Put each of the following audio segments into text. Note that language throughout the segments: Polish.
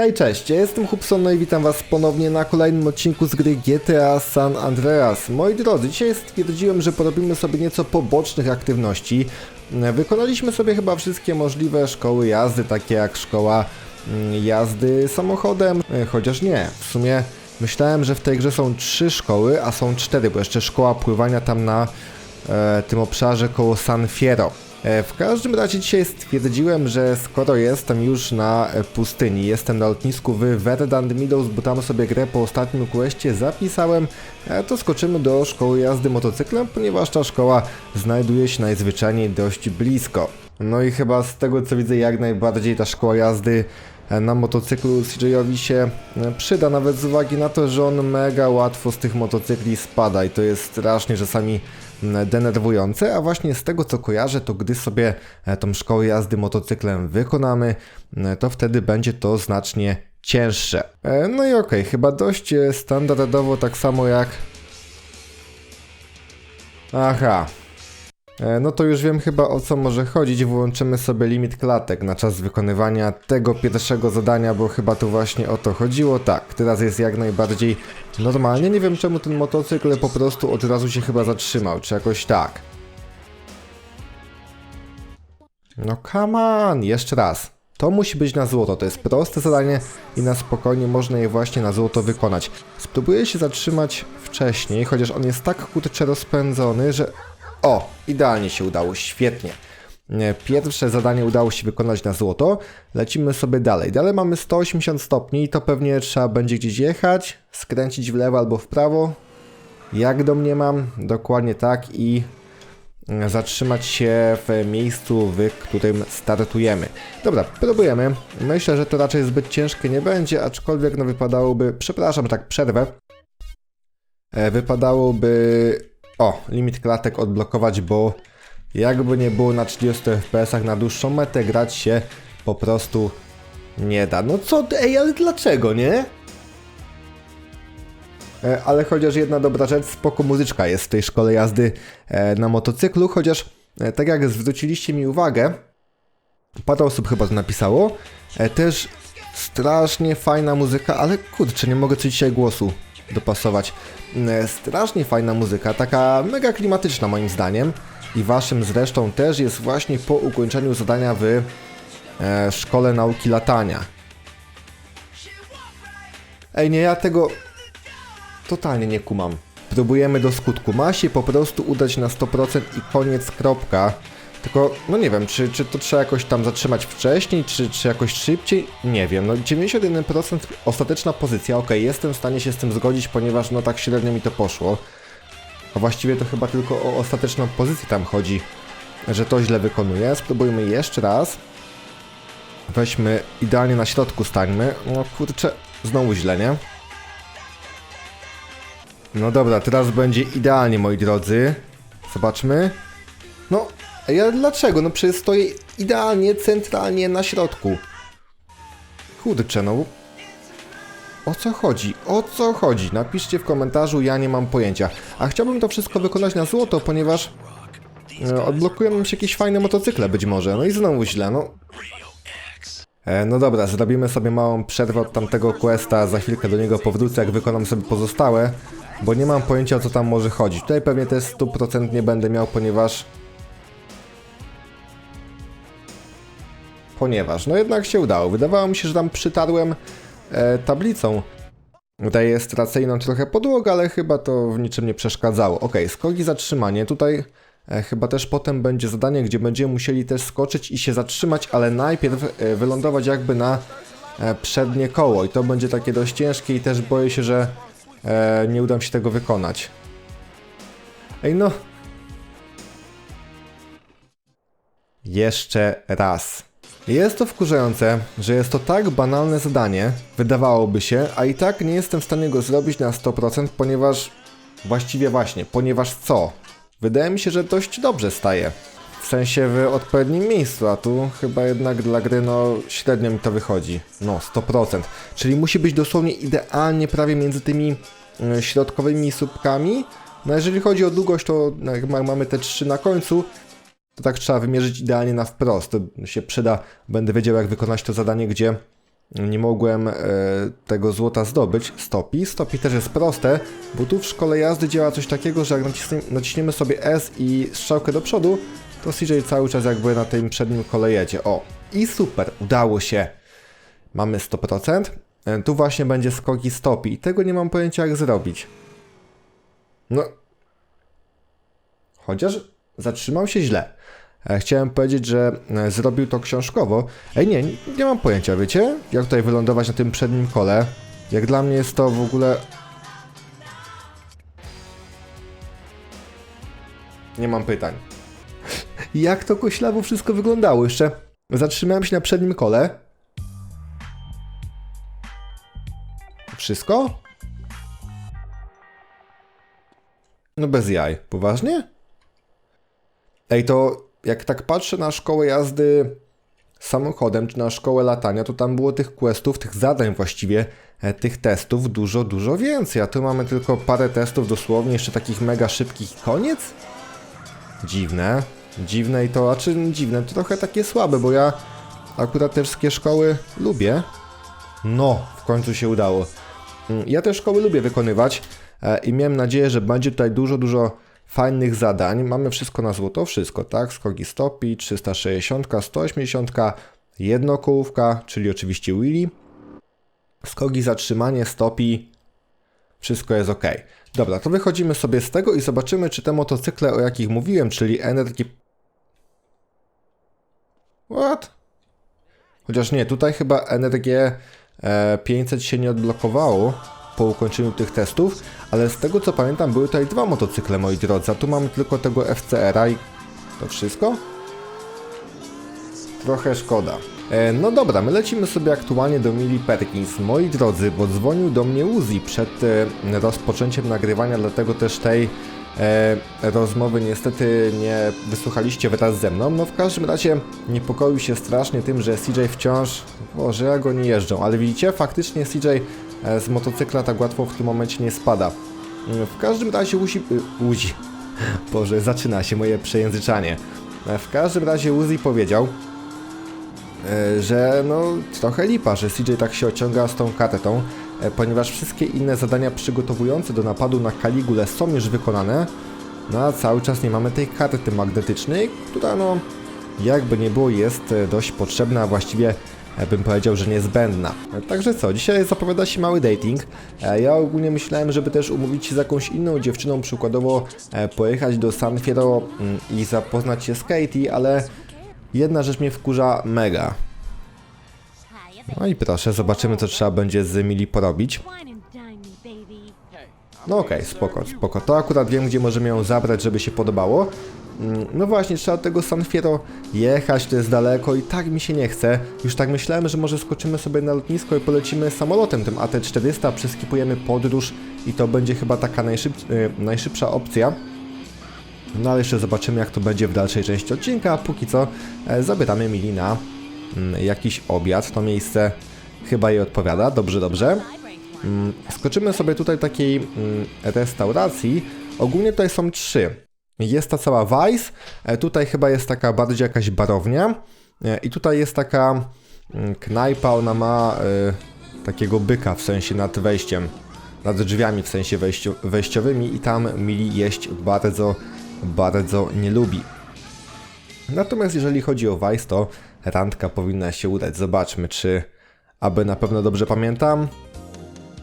Hej, cześć, ja jestem Hubson, no i witam was ponownie na kolejnym odcinku z gry GTA San Andreas. Moi drodzy, dzisiaj stwierdziłem, że porobimy sobie nieco pobocznych aktywności. Wykonaliśmy sobie chyba wszystkie możliwe szkoły jazdy, takie jak szkoła mm, jazdy samochodem, e, chociaż nie, w sumie myślałem, że w tej grze są trzy szkoły, a są cztery, bo jeszcze szkoła pływania tam na e, tym obszarze koło San Fierro. E, W każdym razie dzisiaj stwierdziłem, że skoro jestem już na pustyni, jestem na lotnisku w Verdant Meadows, bo tam sobie grę po ostatnim questie zapisałem, e, to skoczymy do szkoły jazdy motocyklem, ponieważ ta szkoła znajduje się najzwyczajniej dość blisko. No i chyba z tego co widzę jak najbardziej ta szkoła jazdy na motocyklu CJ-owi się e, przyda, nawet z uwagi na to, że on mega łatwo z tych motocykli spada i to jest strasznie czasami denerwujące, a właśnie z tego co kojarzę, to gdy sobie e, tą szkołę jazdy motocyklem wykonamy, to wtedy będzie to znacznie cięższe. E, No i okej, chyba dość e, standardowo, tak samo jak... Aha, E, No to już wiem chyba o co może chodzić. Włączymy sobie limit klatek na czas wykonywania tego pierwszego zadania, bo chyba tu właśnie o to chodziło. Tak, teraz jest jak najbardziej normalnie. Nie wiem czemu ten motocykl po prostu od razu się chyba zatrzymał, czy jakoś tak. No come on, jeszcze raz. To musi być na złoto, to jest proste zadanie i na spokojnie można je właśnie na złoto wykonać. Spróbuję się zatrzymać wcześniej, chociaż on jest tak kurczę rozpędzony, że... O, idealnie się udało, świetnie. Nie, Pierwsze zadanie udało się wykonać na złoto. Lecimy sobie dalej. Dalej mamy 180 stopni i to pewnie trzeba będzie gdzieś jechać, skręcić w lewo albo w prawo. Jak do mnie mam? Dokładnie tak i mm, zatrzymać się w miejscu, w którym startujemy. Dobra, próbujemy. Myślę, że to raczej zbyt ciężkie nie będzie, aczkolwiek no wypadałoby, przepraszam, tak przerwę. E, Wypadałoby, o, limit klatek odblokować, bo jakby nie było na 30 fps na dłuższą metę grać się po prostu nie da. No co, ej, ale dlaczego, nie? E, Ale chociaż jedna dobra rzecz, spoko muzyczka jest w tej szkole jazdy e, na motocyklu, chociaż e, tak jak zwróciliście mi uwagę, parę osób chyba to napisało, e, też strasznie fajna muzyka, ale kurczę, nie mogę co dzisiaj głosu dopasować. E, Strasznie fajna muzyka, taka mega klimatyczna moim zdaniem i waszym zresztą też jest właśnie po ukończeniu zadania w e, szkole nauki latania. Ej, nie, ja tego totalnie nie kumam. Próbujemy do skutku. Ma się po prostu udać na 100% i koniec, kropka. Tylko, no nie wiem, czy, czy to trzeba jakoś tam zatrzymać wcześniej, czy, czy jakoś szybciej? Nie wiem, no 91% ostateczna pozycja, ok, jestem w stanie się z tym zgodzić, ponieważ no tak średnio mi to poszło. A właściwie to chyba tylko o ostateczną pozycję tam chodzi, że to źle wykonuję. Spróbujmy jeszcze raz. Weźmy idealnie na środku stańmy. No kurczę, znowu źle, nie? No dobra, teraz będzie idealnie, moi drodzy. Zobaczmy. No, ej, ale dlaczego? No przecież stoję idealnie, centralnie na środku. Kurczę, no. O co chodzi? O co chodzi? Napiszcie w komentarzu, ja nie mam pojęcia. A chciałbym to wszystko wykonać na złoto, ponieważ e, odblokują nam się jakieś fajne motocykle być może. No i znowu źle, no. E, No dobra, zrobimy sobie małą przerwę od tamtego questa, za chwilkę do niego powrócę, jak wykonam sobie pozostałe, bo nie mam pojęcia o co tam może chodzić. Tutaj pewnie też 100% nie będę miał, ponieważ... Ponieważ, no jednak się udało. Wydawało mi się, że tam przytarłem e, tablicą rejestracyjną trochę podłogę, ale chyba to w niczym nie przeszkadzało. Ok, skoki zatrzymanie. Tutaj e, chyba też potem będzie zadanie, gdzie będziemy musieli też skoczyć i się zatrzymać, ale najpierw e, wylądować jakby na e, przednie koło i to będzie takie dość ciężkie i też boję się, że e, nie uda mi się tego wykonać. Ej no. Jeszcze raz. Jest to wkurzające, że jest to tak banalne zadanie, wydawałoby się, a i tak nie jestem w stanie go zrobić na 100%, ponieważ... Właściwie właśnie, ponieważ co? Wydaje mi się, że dość dobrze staje. W sensie w odpowiednim miejscu, a tu chyba jednak dla gry no średnio mi to wychodzi. No, 100%. Czyli musi być dosłownie idealnie prawie między tymi y, środkowymi słupkami. No jeżeli chodzi o długość, to mamy te trzy na końcu, to tak trzeba wymierzyć idealnie na wprost. To się przyda, będę wiedział jak wykonać to zadanie, gdzie nie mogłem e, tego złota zdobyć. Stopi. Stopi też jest proste, bo tu w szkole jazdy działa coś takiego, że jak naciśniemy sobie S i strzałkę do przodu, to CJ cały czas jakby na tym przednim kole jedzie. O, i super, udało się. Mamy 100%. E, Tu właśnie będzie skoki stopi i tego nie mam pojęcia jak zrobić. No. Chociaż zatrzymał się źle. E, Chciałem powiedzieć, że e, zrobił to książkowo. Ej, nie, nie, nie mam pojęcia, wiecie? Jak tutaj wylądować na tym przednim kole? Jak dla mnie jest to w ogóle... Nie mam pytań. Jak to koślawo wszystko wyglądało? Jeszcze zatrzymałem się na przednim kole. Wszystko? No bez jaj. Poważnie? Ej, to jak tak patrzę na szkołę jazdy samochodem, czy na szkołę latania, to tam było tych questów, tych zadań właściwie, e, tych testów dużo, dużo więcej. A tu mamy tylko parę testów dosłownie, jeszcze takich mega szybkich koniec? Dziwne. Dziwne i to, a czy dziwne, to trochę takie słabe, bo ja akurat te wszystkie szkoły lubię. No, w końcu się udało. Mm, Ja te szkoły lubię wykonywać e, i miałem nadzieję, że będzie tutaj dużo, dużo fajnych zadań. Mamy wszystko na złoto, wszystko, tak? Skoki stopi, 360, 180, jednokołówka, czyli oczywiście Willy. Skoki zatrzymanie, stopi, wszystko jest ok. Dobra, to wychodzimy sobie z tego i zobaczymy, czy te motocykle, o jakich mówiłem, czyli Energy... What? Chociaż nie, tutaj chyba NRG e, 500 się nie odblokowało po ukończeniu tych testów, ale z tego co pamiętam były tutaj dwa motocykle, moi drodzy, a tu mamy tylko tego FCR-a i to wszystko? Trochę szkoda. E, no dobra, my lecimy sobie aktualnie do Mili Perkins. Moi drodzy, bo dzwonił do mnie Uzi przed e, rozpoczęciem nagrywania, dlatego też tej e, rozmowy niestety nie wysłuchaliście wraz ze mną. No w każdym razie niepokoił się strasznie tym, że CJ wciąż, boże go nie jeżdżą, ale widzicie, faktycznie CJ z motocykla tak łatwo w tym momencie nie spada. Mm, W każdym razie Uzi... y, Uzi... Boże, zaczyna się moje przejęzyczanie. E, W każdym razie Uzi powiedział, e, że no trochę lipa, że CJ tak się ociąga z tą katetą, e, ponieważ wszystkie inne zadania przygotowujące do napadu na Kaligulę są już wykonane, no a cały czas nie mamy tej karty magnetycznej, która no jakby nie było jest e, dość potrzebna, właściwie e, bym powiedział, że niezbędna. Także co, dzisiaj zapowiada się mały dating. E, Ja ogólnie myślałem, żeby też umówić się z jakąś inną dziewczyną, przykładowo e, pojechać do San Fierro mm, i zapoznać się z Katie, ale jedna rzecz mnie wkurza mega. No i proszę, zobaczymy co trzeba będzie z Emily porobić. No okej, spoko, spoko. To akurat wiem, gdzie możemy ją zabrać, żeby się podobało. Mm, No właśnie, trzeba do tego San Fierro jechać, to jest daleko i tak mi się nie chce. Już tak myślałem, że może skoczymy sobie na lotnisko i polecimy samolotem tym AT-400, przeskipujemy podróż i to będzie chyba taka najszyb, y, najszybsza opcja. No ale jeszcze zobaczymy jak to będzie w dalszej części odcinka, a póki co e, zabieramy Mili na mm, jakiś obiad. To miejsce chyba jej odpowiada, dobrze, dobrze. Mm, Skoczymy sobie tutaj takiej mm, restauracji. Ogólnie tutaj są trzy. Jest ta cała Vice, tutaj chyba jest taka bardziej jakaś barownia e, i tutaj jest taka mm, knajpa, ona ma e, takiego byka w sensie nad wejściem, nad drzwiami w sensie wejściu, wejściowymi i tam Mili jeść bardzo, bardzo nie lubi. Natomiast jeżeli chodzi o Vice, to randka powinna się udać. Zobaczmy, czy aby na pewno dobrze pamiętam.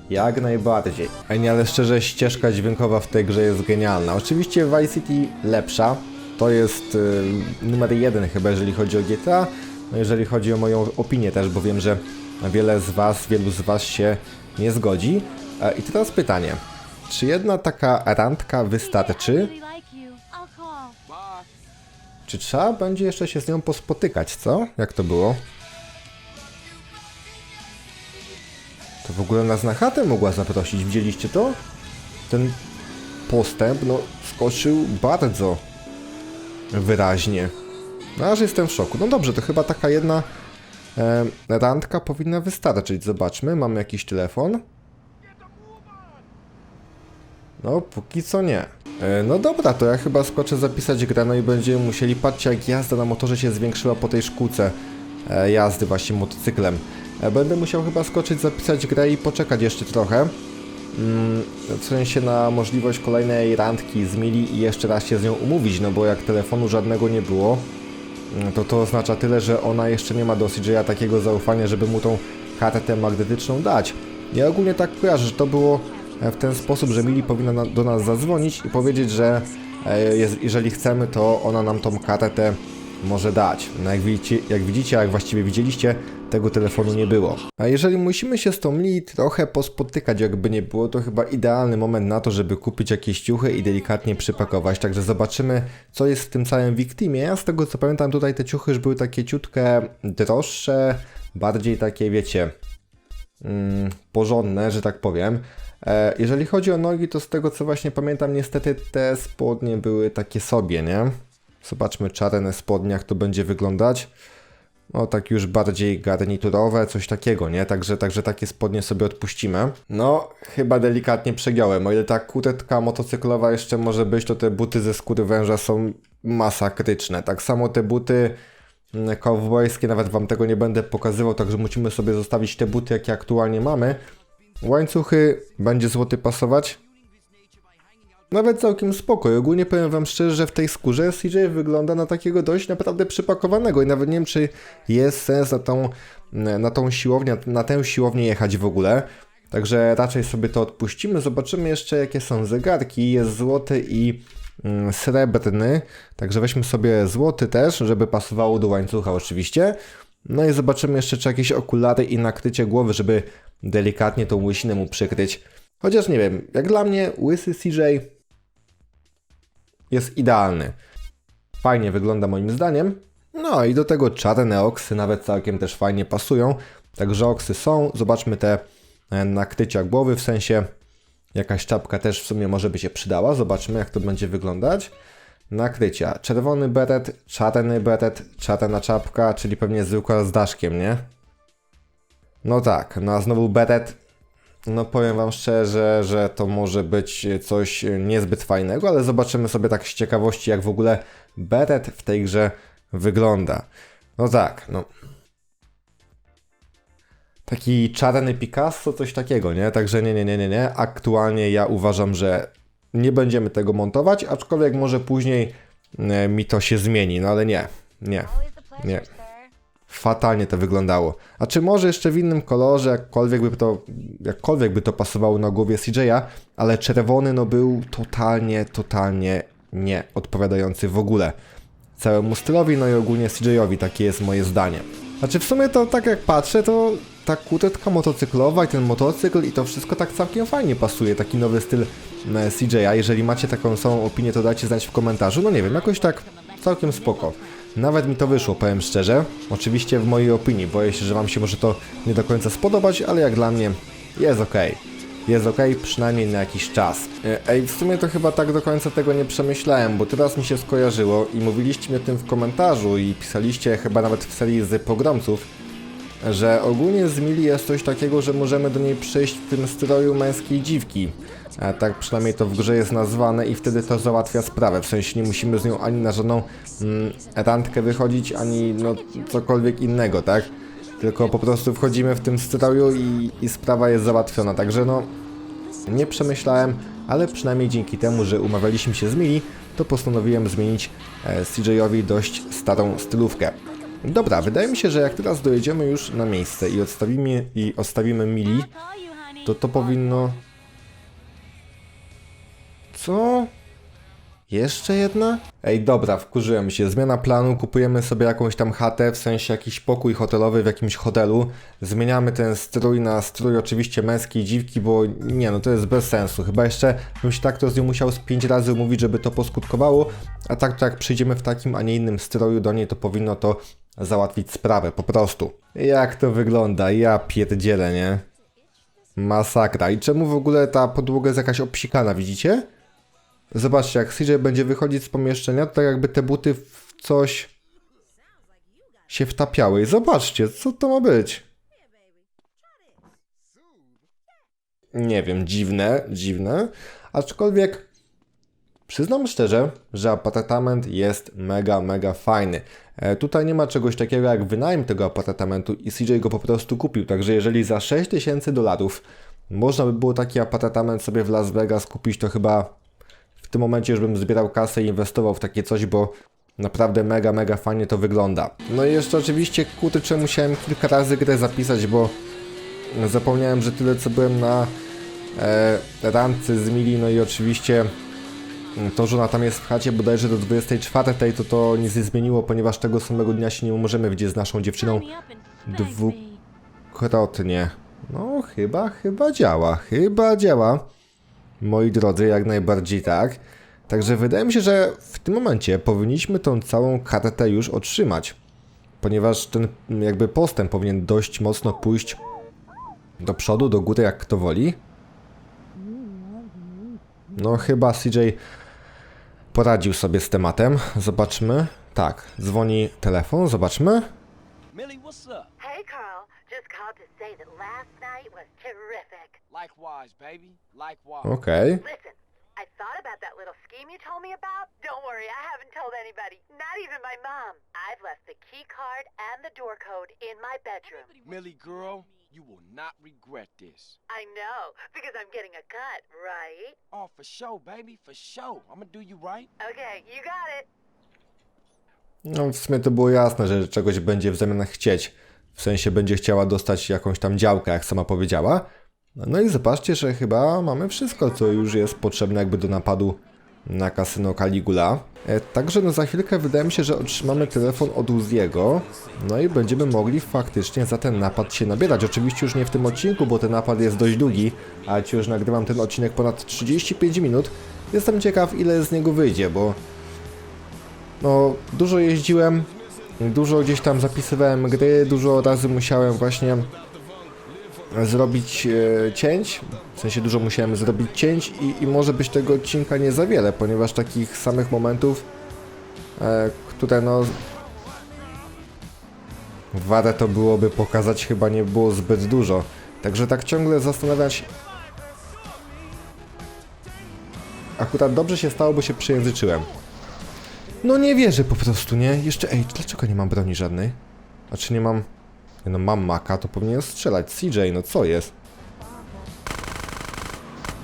Jak najbardziej. Ej, ale szczerze, ścieżka dźwiękowa w tej grze jest genialna. Oczywiście Vice City lepsza. To jest y, numer jeden chyba, jeżeli chodzi o GTA. No jeżeli chodzi o moją opinię też, bo wiem, że wiele z Was, wielu z Was się nie zgodzi. E, I teraz pytanie. Czy jedna taka randka wystarczy? Czy trzeba będzie jeszcze się z nią pospotykać, co? Jak to było? To w ogóle nas na chatę mogła zaprosić, widzieliście to? Ten postęp, no, skoczył bardzo wyraźnie. No, aż jestem w szoku. No dobrze, to chyba taka jedna e, randka powinna wystarczyć. Zobaczmy, mamy jakiś telefon. No, póki co nie. E, no dobra, to ja chyba skoczę zapisać grę, no i będziemy musieli, patrzcie jak jazda na motorze się zwiększyła po tej szkółce e, jazdy właśnie motocyklem. E, Będę musiał chyba skoczyć, zapisać grę i poczekać jeszcze trochę. Mm, W sensie na możliwość kolejnej randki z Mili i jeszcze raz się z nią umówić, no bo jak telefonu żadnego nie było, mm, to to oznacza tyle, że ona jeszcze nie ma do CJ'a takiego zaufania, żeby mu tą kartę magnetyczną dać. Ja ogólnie tak kojarzę, że to było e, w ten sposób, że Mili powinna na, do nas zadzwonić i powiedzieć, że e, jeżeli chcemy, to ona nam tą kartę może dać. No jak widzicie, jak widzicie, jak właściwie widzieliście, tego telefonu nie było. A jeżeli musimy się z tą Mili trochę pospotykać, jakby nie było, to chyba idealny moment na to, żeby kupić jakieś ciuchy i delikatnie przypakować. Także zobaczymy, co jest w tym całym Victimie. Ja z tego co pamiętam, tutaj te ciuchy już były takie ciutkę droższe, bardziej takie, wiecie, mm, porządne, że tak powiem. E, jeżeli chodzi o nogi, to z tego co właśnie pamiętam, niestety te spodnie były takie sobie, nie? Zobaczmy czarne spodnie, jak to będzie wyglądać. No tak już bardziej garniturowe, coś takiego, nie? Także, także takie spodnie sobie odpuścimy. No, chyba delikatnie przegiąłem. O ile ta kuretka motocyklowa jeszcze może być, to te buty ze skóry węża są masakryczne. Tak samo te buty mm, kowbojskie, nawet wam tego nie będę pokazywał, także musimy sobie zostawić te buty, jakie aktualnie mamy. Łańcuchy będzie złoty pasować. Nawet całkiem spoko. I ogólnie powiem wam szczerze, że w tej skórze CJ wygląda na takiego dość naprawdę przypakowanego i nawet nie wiem, czy jest sens na tą, na tą siłownię, na tę siłownię jechać w ogóle. Także raczej sobie to odpuścimy. Zobaczymy jeszcze, jakie są zegarki. Jest złoty i mm, srebrny. Także weźmy sobie złoty też, żeby pasowało do łańcucha oczywiście. No i zobaczymy jeszcze, czy jakieś okulary i nakrycie głowy, żeby delikatnie tą łysinę mu przykryć. Chociaż nie wiem, jak dla mnie łysy CJ jest idealny. Fajnie wygląda moim zdaniem. No i do tego czarne oksy nawet całkiem też fajnie pasują. Także oksy są. Zobaczmy te e, nakrycia głowy, w sensie jakaś czapka też w sumie może by się przydała. Zobaczmy jak to będzie wyglądać. Nakrycia. Czerwony beret, czarny beret, czarna czapka, czyli pewnie zwykła z daszkiem, nie? No tak, no a znowu beret. No powiem wam szczerze, że to może być coś niezbyt fajnego, ale zobaczymy sobie tak z ciekawości, jak w ogóle beret w tej grze wygląda. No tak, no. Taki czarny Picasso, coś takiego, nie? Także nie, nie, nie, nie, nie. Aktualnie ja uważam, że nie będziemy tego montować, aczkolwiek może później e, mi to się zmieni, no ale nie, nie, nie. Fatalnie to wyglądało. A czy może jeszcze w innym kolorze, jakkolwiek by to, jakkolwiek by to pasowało na głowie CJ'a, ale czerwony no był totalnie, totalnie nie odpowiadający w ogóle całemu stylowi, no i ogólnie CJ'owi, takie jest moje zdanie. Znaczy w sumie to tak jak patrzę, to ta kutetka motocyklowa i ten motocykl i to wszystko tak całkiem fajnie pasuje, taki nowy styl e, CJ'a. Jeżeli macie taką samą opinię, to dajcie znać w komentarzu. No nie wiem, jakoś tak całkiem spoko. Nawet mi to wyszło, powiem szczerze. Oczywiście w mojej opinii, boję się, że wam się może to nie do końca spodobać, ale jak dla mnie jest ok. Jest ok, przynajmniej na jakiś czas. E, Ej, w sumie to chyba tak do końca tego nie przemyślałem, bo teraz mi się skojarzyło i mówiliście mi o tym w komentarzu i pisaliście chyba nawet w serii z pogromców, że ogólnie z Mili jest coś takiego, że możemy do niej przyjść w tym stroju męskiej dziwki. A tak przynajmniej to w grze jest nazwane i wtedy to załatwia sprawę. W sensie nie musimy z nią ani na żadną mm, randkę wychodzić, ani no cokolwiek innego, tak? Tylko po prostu wchodzimy w tym stroju i, i sprawa jest załatwiona. Także no, nie przemyślałem, ale przynajmniej dzięki temu, że umawialiśmy się z Mili, to postanowiłem zmienić e, CJ-owi dość starą stylówkę. Dobra, wydaje mi się, że jak teraz dojedziemy już na miejsce i odstawimy, i odstawimy Mili, to to powinno... Co? Jeszcze jedna? Ej, dobra, wkurzyłem się. Zmiana planu, kupujemy sobie jakąś tam chatę, w sensie jakiś pokój hotelowy w jakimś hotelu. Zmieniamy ten strój na strój oczywiście męskiej dziwki, bo nie no, to jest bez sensu. Chyba jeszcze bym się tak to z nią musiał z pięć razy umówić, żeby to poskutkowało. A tak to jak przyjdziemy w takim, a nie innym stroju do niej, to powinno to załatwić sprawę, po prostu. Jak to wygląda? Ja pierdzielę, nie? Masakra. I czemu w ogóle ta podłoga jest jakaś obsikana, widzicie? Zobaczcie, jak CJ będzie wychodzić z pomieszczenia, to tak jakby te buty w coś się wtapiały. I zobaczcie, co to ma być? Nie wiem, dziwne, dziwne. Aczkolwiek przyznam szczerze, że apartament jest mega, mega fajny. E, Tutaj nie ma czegoś takiego jak wynajem tego apartamentu i CJ go po prostu kupił. Także jeżeli za 6000 dolarów można by było taki apartament sobie w Las Vegas kupić, to chyba w tym momencie już bym zbierał kasę i inwestował w takie coś, bo naprawdę mega, mega fajnie to wygląda. No i jeszcze oczywiście kurczę musiałem kilka razy grę zapisać, bo zapomniałem, że tyle co byłem na e, randce z Mili, no i oczywiście to, że ona tam jest w chacie bodajże do 24, to to nic nie zmieniło, ponieważ tego samego dnia się nie możemy widzieć z naszą dziewczyną Tie me up and bang dwu- me. krotnie. No, chyba, chyba działa. Chyba działa. Moi drodzy, jak najbardziej tak. Także wydaje mi się, że w tym momencie powinniśmy tą całą kartę już otrzymać. Ponieważ ten jakby postęp powinien dość mocno pójść do przodu, do góry, jak kto woli. No, chyba CJ poradził sobie z tematem. Zobaczmy. Tak, dzwoni telefon, zobaczmy. Millie, what's up? Hey, Carl. Just called to say that last night was terrific. Likewise, baby. Likewise. Okej. Listen, I thought about that little scheme you told me about. Don't worry, I haven't told anybody, not even my mom. I've left the key card and the door code in my bedroom. Millie, girl, you will not regret this. I know, because I'm getting a cut, right? Oh, for sure, baby, for sure. I'm gonna do you right. Okay, you got it. No, w sumie to było jasne, że czegoś będzie w zamian chcieć. W sensie będzie chciała dostać jakąś tam działkę, jak sama powiedziała. No i zobaczcie, że chyba mamy wszystko, co już jest potrzebne jakby do napadu na kasyno Caligula. E, Także no za chwilkę wydaje mi się, że otrzymamy telefon od Uziego. No i będziemy mogli faktycznie za ten napad się nabierać. Oczywiście już nie w tym odcinku, bo ten napad jest dość długi, a ci już nagrywam ten odcinek ponad 35 minut. Jestem ciekaw ile z niego wyjdzie, bo no, dużo jeździłem, dużo gdzieś tam zapisywałem gry, dużo razy musiałem właśnie zrobić e, cięć, w sensie dużo musiałem zrobić cięć i, i może być tego odcinka nie za wiele, ponieważ takich samych momentów, e, które no warte to byłoby pokazać chyba nie było zbyt dużo. Także tak ciągle zastanawiać Akurat dobrze się stało, bo się przejęzyczyłem. No nie wierzę po prostu, nie? Jeszcze, ej, dlaczego nie mam broni żadnej? A czy nie mam... No, mam maka, to powinien strzelać. CJ, no co jest?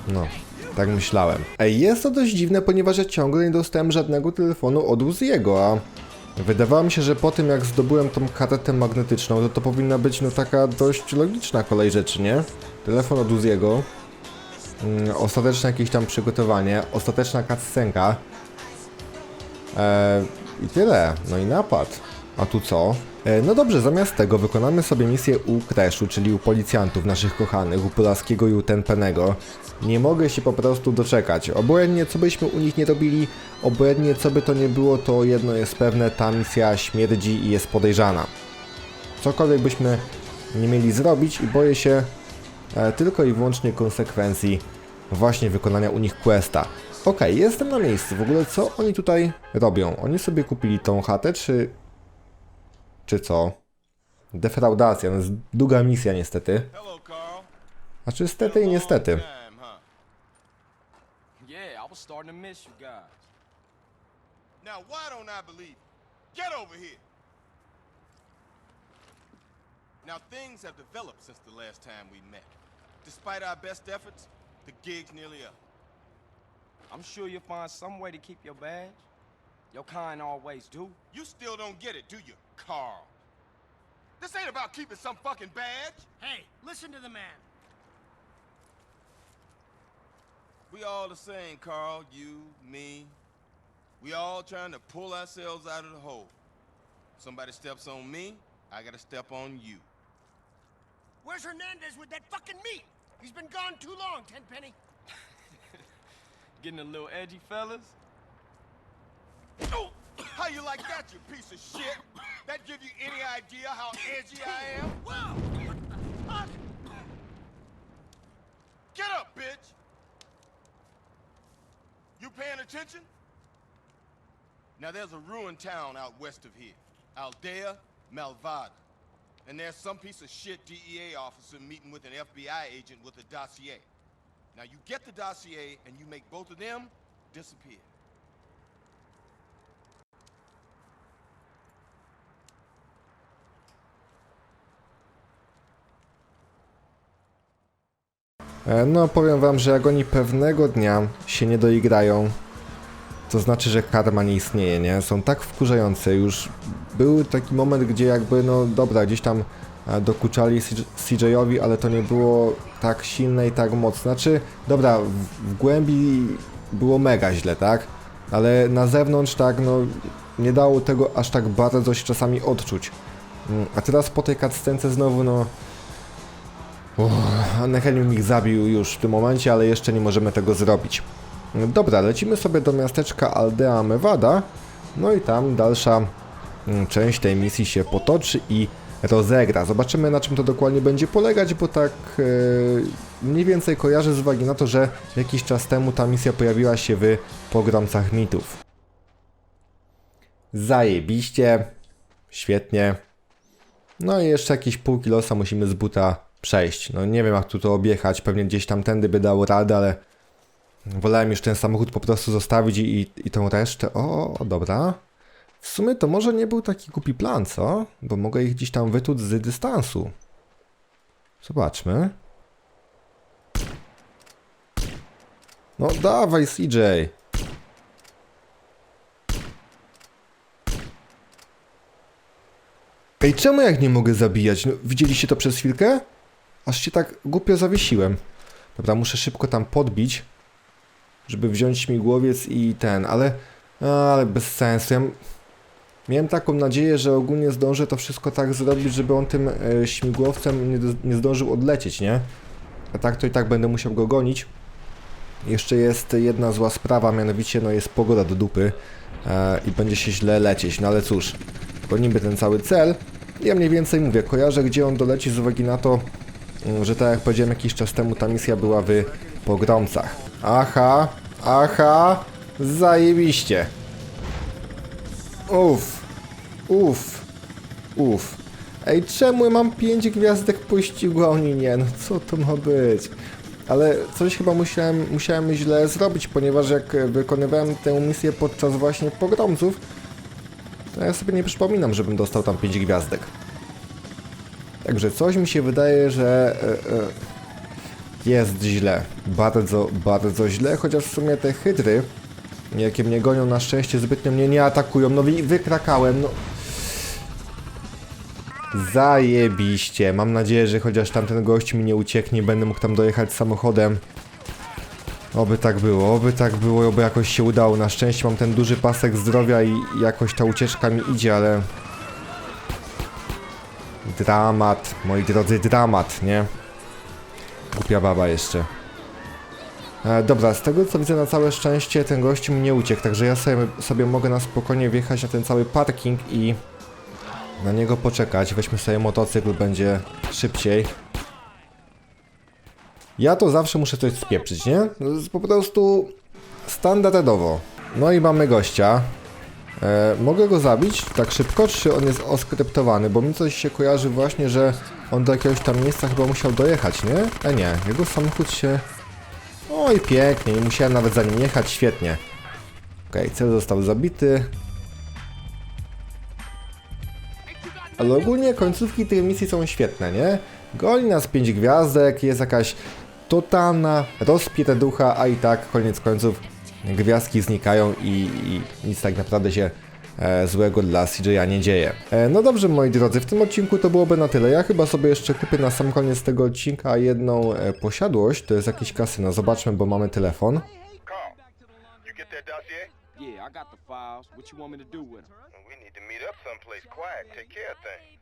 No, tak myślałem. Ej, jest to dość dziwne, ponieważ ja ciągle nie dostałem żadnego telefonu od Uziego, a... Wydawało mi się, że po tym jak zdobyłem tą karetę magnetyczną, to to powinna być no taka dość logiczna kolej rzeczy, nie? Telefon od Uziego, mm, ostateczne jakieś tam przygotowanie, ostateczna cutscenka, E, I tyle. No i napad. A tu co? E, no dobrze, zamiast tego wykonamy sobie misję u Kreszu, czyli u policjantów naszych kochanych, u Polaskiego i u Tenpenego. Nie mogę się po prostu doczekać. Obojętnie co byśmy u nich nie robili, obojętnie co by to nie było, to jedno jest pewne, ta misja śmierdzi i jest podejrzana. Cokolwiek byśmy nie mieli zrobić i boję się e, tylko i wyłącznie konsekwencji właśnie wykonania u nich questa. Okej, jestem na miejscu. W ogóle co oni tutaj robią? Oni sobie kupili tą chatę, czy... Czy co? Defraudacja, no jest długa misja niestety. Hello, Carl. A czy stety i niestety. Long time, huh? Yeah, I was starting to miss you guys. Now, why don't I believe you? Get over here. Now, things have developed since the last time we met. Despite our best efforts, the gig's nearly up. I'm sure you'll find some way to keep your badge. Your kind always do. You still don't get it, do you, Carl? This ain't about keeping some fucking badge. Hey, listen to the man. We all the same, Carl. You, me. We all trying to pull ourselves out of the hole. Somebody steps on me, I gotta step on you. Where's Hernandez with that fucking meat? He's been gone too long, Tenpenny. Getting a little edgy, fellas? Oh, how you like that, you piece of shit? That give you any idea how edgy I am? Whoa! Get up, bitch! You paying attention? Now there's a ruined town out west of here. Aldea Malvada. And there's some piece of shit DEA officer meeting with an FBI agent with a dossier. Now you get the dossier and you make both of them disappear. No, powiem wam, że jak oni pewnego dnia się nie doigrają, to znaczy, że karma nie istnieje, nie? Są tak wkurzające. Już był taki moment, gdzie jakby, no dobra, gdzieś tam e, dokuczali CJ-owi, ale to nie było tak silne i tak mocne. Znaczy, dobra, w, w głębi było mega źle, tak? Ale na zewnątrz tak, no nie dało tego aż tak bardzo się czasami odczuć. Mm, A teraz po tej cutscence znowu, no... Uff, ich zabił już w tym momencie, ale jeszcze nie możemy tego zrobić. Dobra, lecimy sobie do miasteczka Aldea Mevada. No i tam dalsza mm, część tej misji się potoczy i rozegra. Zobaczymy na czym to dokładnie będzie polegać, bo tak e, mniej więcej kojarzę z uwagi na to, że jakiś czas temu ta misja pojawiła się w Pogromcach Mitów. Zajebiście. Świetnie. No i jeszcze jakieś pół kilosa musimy z buta przejść. No nie wiem jak tu to objechać, pewnie gdzieś tam tędy by dało radę, ale wolałem już ten samochód po prostu zostawić i, i, i tą resztę. O, dobra. W sumie to może nie był taki głupi plan, co? Bo mogę ich gdzieś tam wytuc z dystansu. Zobaczmy. No dawaj CJ. Ej, czemu jak nie mogę zabijać? No, widzieliście to przez chwilkę? Aż się tak głupio zawiesiłem. Dobra, muszę szybko tam podbić, żeby wziąć śmigłowiec i ten, ale... Ale bez sensu. Ja miałem taką nadzieję, że ogólnie zdążę to wszystko tak zrobić, żeby on tym e, śmigłowcem nie, nie zdążył odlecieć, nie? A tak to i tak będę musiał go gonić. Jeszcze jest jedna zła sprawa, mianowicie no jest pogoda do dupy e, i będzie się źle lecieć, no ale cóż, gonimy ten cały cel. Ja mniej więcej mówię, kojarzę gdzie on doleci z uwagi na to, że tak jak powiedziałem jakiś czas temu ta misja była w pogromcach. Aha, aha, zajebiście. Uff, uff, uff. Ej, czemu mam 5 gwiazdek pościgu, a oni nie? No co to ma być? Ale coś chyba musiałem, musiałem źle zrobić, ponieważ jak wykonywałem tę misję podczas właśnie pogromców, to ja sobie nie przypominam, żebym dostał tam 5 gwiazdek. Także coś mi się wydaje, że e, e, jest źle. Bardzo, bardzo źle, chociaż w sumie te hydry, jakie mnie gonią, na szczęście zbytnio mnie nie atakują. No wy- wykrakałem, no. Zajebiście. Mam nadzieję, że chociaż tamten gość mi nie ucieknie, będę mógł tam dojechać samochodem. Oby tak było, oby tak było, oby jakoś się udało. Na szczęście mam ten duży pasek zdrowia i i jakoś ta ucieczka mi idzie, ale... Dramat, moi drodzy, dramat, nie? Głupia baba jeszcze. E, dobra, z tego co widzę na całe szczęście ten gość mi nie uciekł, także ja sobie, sobie mogę na spokojnie wjechać na ten cały parking i na niego poczekać. Weźmy sobie motocykl, będzie szybciej. Ja to zawsze muszę coś spieprzyć, nie? Po prostu standardowo. No i mamy gościa. E, mogę go zabić tak szybko, czy on jest oskryptowany? Bo mi coś się kojarzy właśnie, że on do jakiegoś tam miejsca chyba musiał dojechać, nie? A nie, jego samochód się... Oj, pięknie, nie musiałem nawet za nim jechać, świetnie. Okej, cel został zabity. Ale ogólnie końcówki tej misji są świetne, nie? Goni nas 5 gwiazdek, jest jakaś totalna rozpieteducha, a i tak koniec końców gwiazdki znikają i, i nic tak naprawdę się e, złego dla CJ'a nie dzieje. E, no dobrze moi drodzy, w tym odcinku to byłoby na tyle. Ja chyba sobie jeszcze kupię na sam koniec tego odcinka jedną e, posiadłość, to jest jakieś kasyno. Zobaczmy, bo mamy telefon. Yeah, I got the files. What you want me to do with them? We need to meet up someplace quiet, take care of things.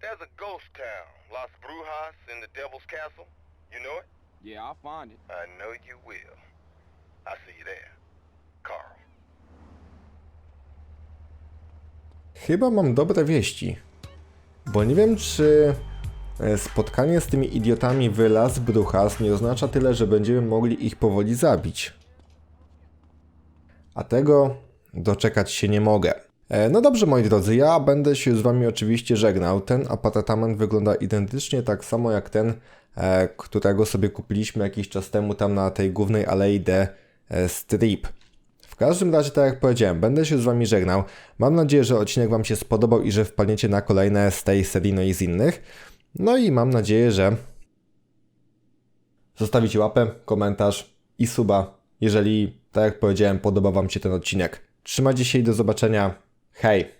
There's a ghost town, Las Brujas in the Devil's Castle. You know it? Yeah, I'll find it. I know you will. I'll see you there. Chyba mam dobre wieści. Bo nie wiem, czy e, spotkanie z tymi idiotami w Las Brujas nie oznacza tyle, że będziemy mogli ich powoli zabić. A tego doczekać się nie mogę. E, No dobrze, moi drodzy, ja będę się z wami oczywiście żegnał. Ten apartament wygląda identycznie tak samo jak ten, e, którego sobie kupiliśmy jakiś czas temu tam na tej głównej alei de Strip. Każdym razie, tak jak powiedziałem, będę się z wami żegnał. Mam nadzieję, że odcinek wam się spodobał i że wpadniecie na kolejne z tej serii, no i z innych. No i mam nadzieję, że zostawicie łapę, komentarz i suba, jeżeli, tak jak powiedziałem, podoba Wam się ten odcinek. Trzymajcie się i do zobaczenia. Hej!